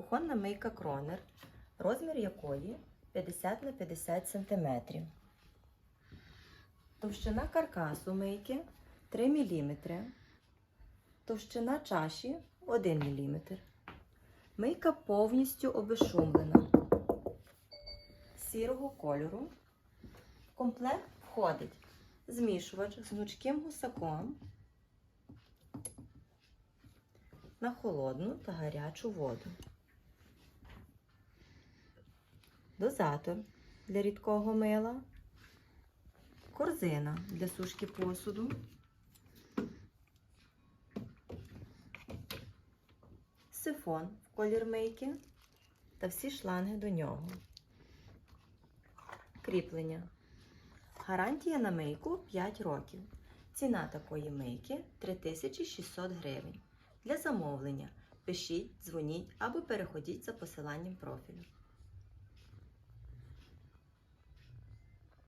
Кухонна мийка Кронер, розмір якої 50 на 50 см. Товщина каркасу мийки 3 мм. Товщина чаші 1 мм. Мийка повністю обезшумлена. Сірого кольору. В комплект входить змішувач з гнучким гусаком на холодну та гарячу воду. Дозатор для рідкого мила. Корзина для сушки посуду. Сифон в колір мийки та всі шланги до нього. Кріплення. Гарантія на мийку 5 років. Ціна такої мийки 3600 гривень. Для замовлення пишіть, дзвоніть або переходіть за посиланням профілю.